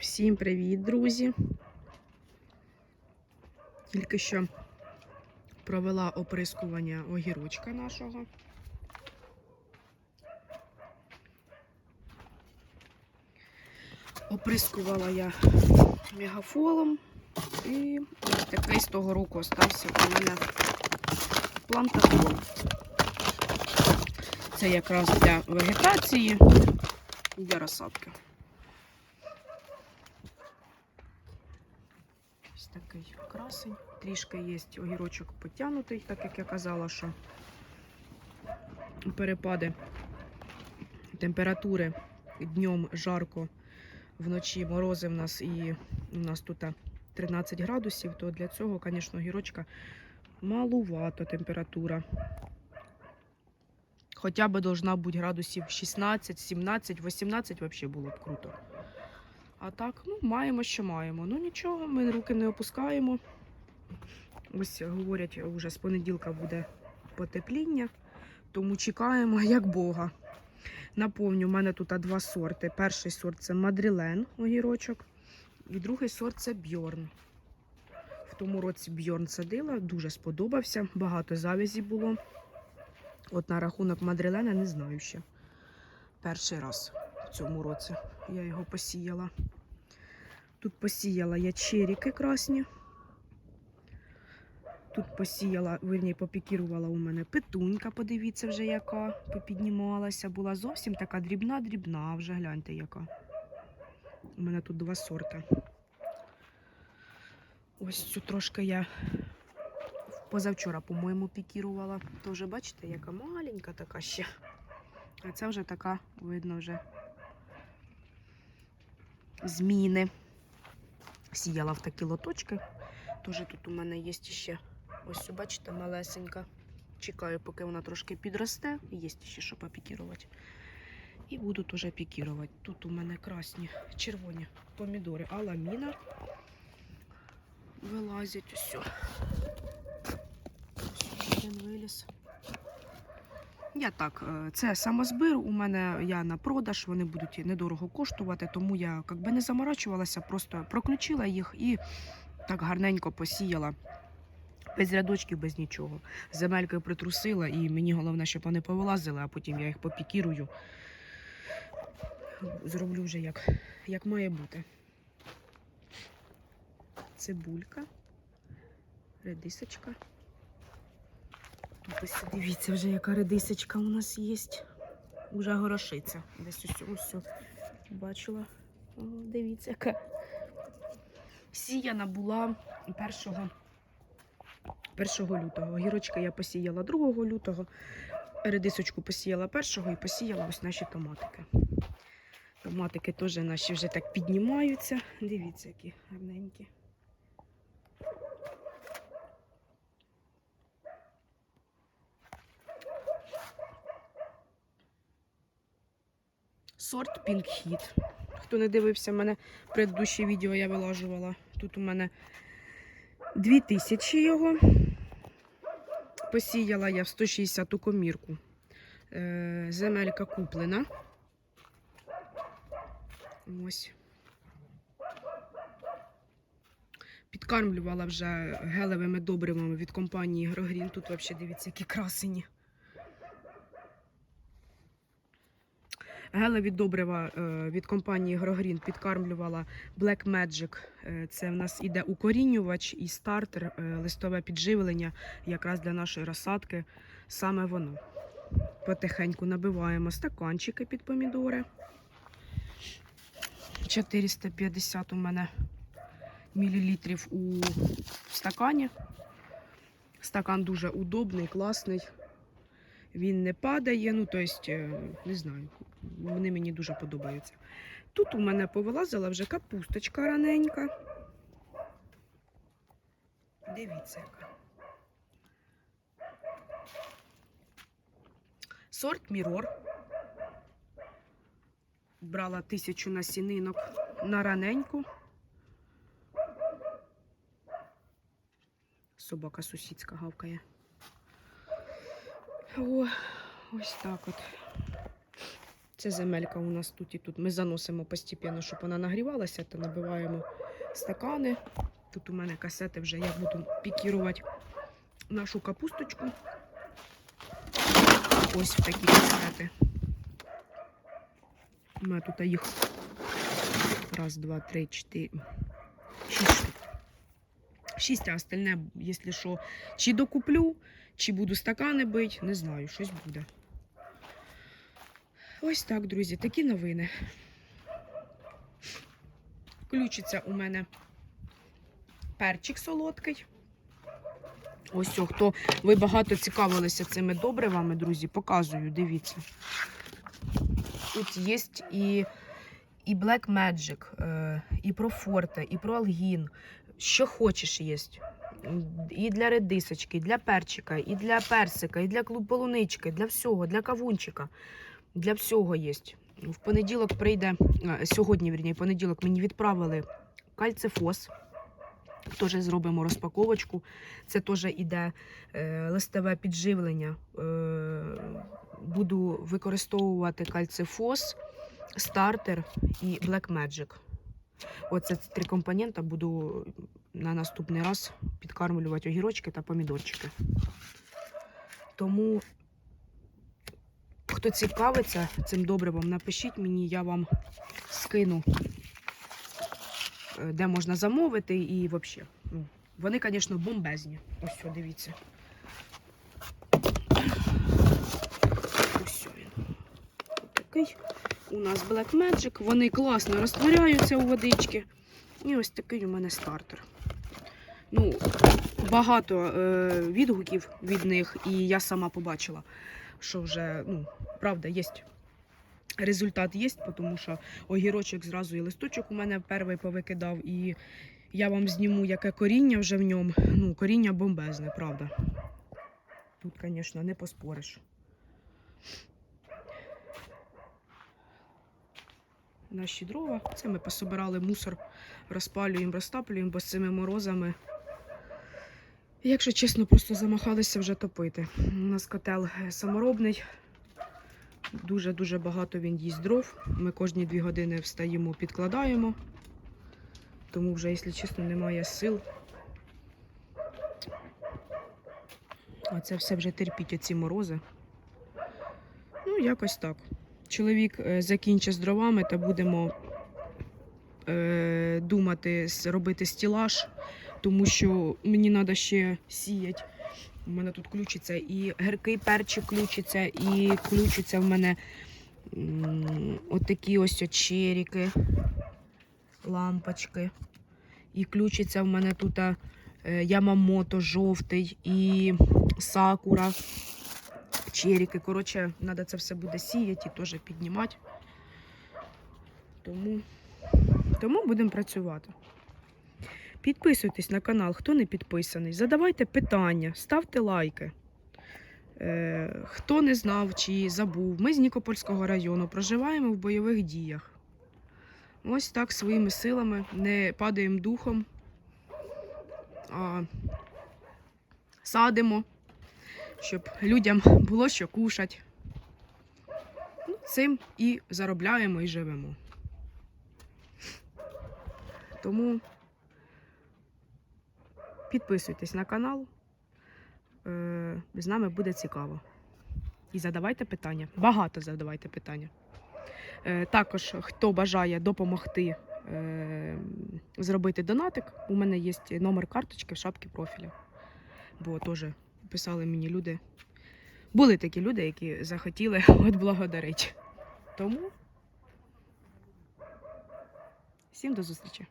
Всім привіт, друзі! Тільки що провела оприскування огірочка нашого. Оприскувала я мегафолом і такий з того року остався у мене плантафол. Це якраз для вегетації і для розсадки. Такий красень. Трішки є огірочок потягнутий, так як я казала, що перепади температури днем жарко, вночі морози в нас і у нас тут 13 градусів, то для цього, звісно, огірочка малувато температура. Хоча б должна бути градусів 16, 17, 18 взагалі було б круто. А так, ну, маємо, що маємо. Ну нічого, ми руки не опускаємо. Ось говорять, вже з понеділка буде потепління, тому чекаємо як Бога. Наповню, у мене тут два сорти. Перший сорт це Мадрілен огірочок, і другий сорт це Бьорн. В тому році Бьорн садила, дуже сподобався, багато завязі було. От на рахунок Мадрилена не знаю ще. Перший раз цьому році я його посіяла. Тут посіяла я черіки красні. Тут посіяла, вірні, попікірувала у мене петунька, подивіться вже яка попіднімалася. Була зовсім така дрібна-дрібна, вже гляньте яка. У мене тут два сорти. Ось цю трошки я позавчора, по-моєму, пікірувала. То вже бачите, яка маленька така ще. А це вже така, видно, вже зміни. Сіяла в такі лоточки. Тоже тут у мене є ще, ось, бачите, малесенька. Чекаю, поки вона трошки підросте. Є ще що попікірувати. І буду теж пікірувати. Тут у мене красні, червоні помідори аламіна. Вилазять. Ось один виліз. Я так, е, це самозбир. У мене я на продаж, вони будуть недорого коштувати, тому я як би не заморачувалася, просто проключила їх і так гарненько посіяла. Без рядочків, без нічого. Земелькою притрусила, і мені головне, щоб вони повилазили, а потім я їх попікірую. Зроблю вже як, як має бути. Цибулька, редисочка. Тут ось дивіться вже, яка редисочка у нас є. Уже горошиця. Десь ось ось бачила. О, дивіться, яка. Сіяна була 1, 1 лютого. Гірочка я посіяла 2 лютого, редисочку посіяла 1 і посіяла ось наші томатики. Томатики теж наші вже так піднімаються. Дивіться, які гарненькі. Сорт Hit. Хто не дивився, в мене предыдущее відео я вилажувала. Тут у мене 2000 його. Посіяла я в 160 комірку. Е, Земелька куплена. Ось. Підкармлювала вже гелевими добривами від компанії Грогрін. Тут взагалі дивіться, які красені. Гелеві добрива е, від компанії Грогрін підкармлювала Black Magic. Е, Це в нас іде укорінювач і стартер, е, листове підживлення якраз для нашої розсадки. Саме воно. Потихеньку набиваємо стаканчики під помідори. 450 у мене мілілітрів у стакані. Стакан дуже удобний, класний. Він не падає, ну, тобто, не знаю, вони мені дуже подобаються. Тут у мене повилазила вже капусточка раненька. Дивіться, яка. Сорт Мірор. Брала тисячу насінинок на раненьку. Собака сусідська гавкає. О, ось так от. Це земелька у нас тут і тут. Ми заносимо постійно, щоб вона нагрівалася, та набиваємо стакани. Тут у мене касети вже я буду пікірувати нашу капусточку. Ось в такі касети. У мене тут їх раз, два, три, чотири, шість штук. Шість, а остальне, якщо що, чи докуплю, чи буду стакани бити, не знаю, щось буде. Ось так, друзі, такі новини. Включиться у мене перчик солодкий. Ось о, хто ви багато цікавилися цими добривами, друзі, показую, дивіться. Тут є і, і Black Magic, е, і про Форте, і про Алгін. Що хочеш є. І для редисочки, і для перчика, і для персика, і для полунички, для всього, для кавунчика. Для всього є. В понеділок прийде, сьогодні, вірні, понеділок мені відправили кальцифос. Теж зробимо розпаковочку. Це теж іде е, листове підживлення. Е, буду використовувати кальцифос, стартер і Black Magic. Оце три компонента буду на наступний раз підкармлювати огірочки та помідорчики. Тому, хто цікавиться цим добривом, напишіть мені, я вам скину, е, де можна замовити і взагалі. Ну, вони, звісно, бомбезні. Ось все, дивіться. Ось він. Такий у нас Black Magic. Вони класно розтворяються у водички. І ось такий у мене стартер. Ну, багато е, відгуків від них, і я сама побачила, що вже, ну, правда, є. Результат є, тому що огірочок зразу і листочок у мене перший повикидав, і я вам зніму, яке коріння вже в ньому. Ну, коріння бомбезне, правда. Тут, звісно, не поспориш. Наші дрова. Це ми пособирали мусор, розпалюємо, розтаплюємо, бо з цими морозами. Якщо чесно, просто замахалися вже топити. У нас котел е, саморобний. Дуже-дуже багато він їсть дров. Ми кожні дві години встаємо, підкладаємо. Тому вже, якщо чесно, немає сил. А це все вже терпіть оці морози. Ну, якось так. Чоловік е, закінчить з дровами та будемо е, думати робити стілаж, тому що мені треба ще сіяти. У мене тут включиться і гіркий перчик включиться, і включаться в мене отакі ось очеріки, лампочки. І включиться в мене тут е, ямамото жовтий і сакура. Черіки. Коротше, треба це все буде сіяти і теж піднімати. Тому, тому будемо працювати. Підписуйтесь на канал, хто не підписаний. Задавайте питання, ставте лайки. Е, хто не знав чи забув, ми з Нікопольського району проживаємо в бойових діях. Ось так своїми силами не падаємо духом, а садимо, щоб людям було що кушати. Ну, цим і заробляємо і живемо. Тому підписуйтесь на канал. Е, З нами буде цікаво. І задавайте питання. Багато задавайте питання. Е, Також, хто бажає допомогти е, зробити донатик, у мене є номер карточки в шапці профіля. Бо теж писали мені люди. Були такі люди, які захотіли відблагодарити. Тому всім до зустрічі.